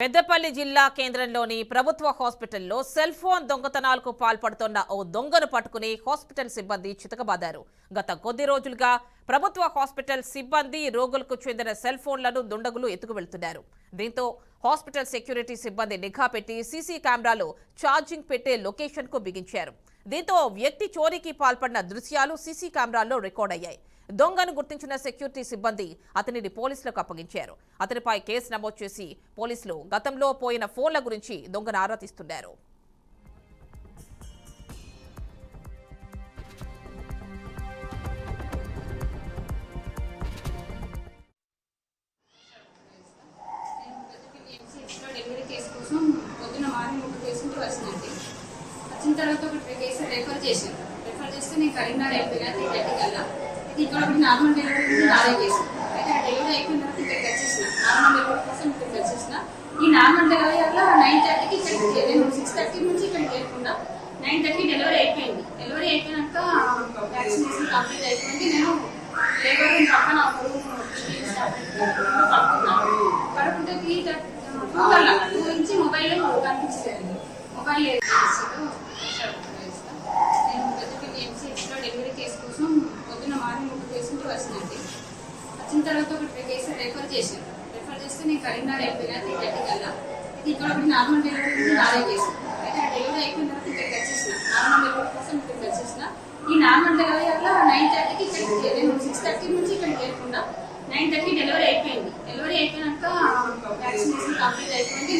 పెద్దపల్లి జిల్లా కేంద్రంలోని ప్రభుత్వ హాస్పిటల్లో సెల్ ఫోన్ దొంగతనాలకు పాల్పడుతోన్న ఓ దొంగను పట్టుకుని హాస్పిటల్ సిబ్బంది చితకబాదారు. గత కొద్ది రోజులుగా ప్రభుత్వ హాస్పిటల్ సిబ్బంది రోగులకు చెందిన సెల్ ఫోన్లను దుండగులు ఎత్తుకు వెళ్తున్నారు. దీంతో హాస్పిటల్ సెక్యూరిటీ సిబ్బంది నిఘా పెట్టి సీసీ కెమెరాలో ఛార్జింగ్ పెట్టే లొకేషన్కు బిగించారు. దీంతో వ్యక్తి చోరీకి పాల్పడిన దృశ్యాలు సీసీ కెమెరాల్లో రికార్డ్ అయ్యాయి. దొంగను గుర్తించిన సెక్యూరిటీ సిబ్బంది అతనిని పోలీసులకు అప్పగించారు. అతనిపై కేసు నమోదు చేసి పోలీసులు గతంలో పోయిన ఫోన్ల గురించి దొంగను ఆరా తీస్తున్నారు. వచ్చిన తర్వాత ఒక కేసు రెఫర్ చేశాను రెఫర్ చేస్తే నేను కరీంనగర్ అయిపోయినా త్రీ థర్టీ కల్లా ఇది ఇక్కడ ఒకటి నార్మల్ డెలివరీ ఉంది నాదే అయితే ఆ డెలివరీ అయిపోయిన తర్వాత ఇక్కడికి వచ్చేసిన. నార్మల్ డెలివరీ కోసం ఇక్కడికి వచ్చేసిన. ఈ నార్మల్ డెలివరీ వల్ల నైన్ థర్టీకి ఇక్కడికి నేను సిక్స్ థర్టీ నుంచి ఇక్కడికి వెళ్ళకుండా నైన్ థర్టీ డెలివరీ అయిపోయింది. డెలివరీ అయిపోయినాక వ్యాక్సినేషన్ కంప్లీట్ అయిపోయింది. నేను లేబర్ రూమ్ పక్కన ఒక రూమ్ పడుకున్నాను పడుకుంటే త్రీ థర్టీ టూ కల్లా. టూ నుంచి మొబైల్ కనిపించలేదు. మొబైల్ లేదు నేను పెద్దపల్లి ఎంసీహెచ్లో డెలివరీ కేసు కోసం పొద్దున మార్నింగ్ పర్సన్ అండి వచ్చిన తర్వాత ఒక కేసు రెఫర్ చేశాను రెఫర్ చేస్తే నేను కరీంనగర్ అయిపోయినా త్రీ థర్టీ కల్లా అయితే ఇక్కడ ఒకటి నార్మల్ డెలివరీ ఉంది నాదే అయితే ఆ డెలివరీ అయిపోయిన తర్వాత ఇక్కడికి వచ్చేసిన. నార్మల్ డెలివరీ కోసం ఇక్కడికి వచ్చేసిన. ఈ నార్మల్ డెలివరీ వల్ల నైన్ థర్టీకి ఇక్కడికి నేను సిక్స్ థర్టీ నుంచి ఇక్కడికి వెళ్ళకుండా నైన్ థర్టీ డెలివరీ అయిపోయింది. డెలివరీ అయిపోయినాక వ్యాక్సినేషన్ కంప్లీట్ అయిపోయింది.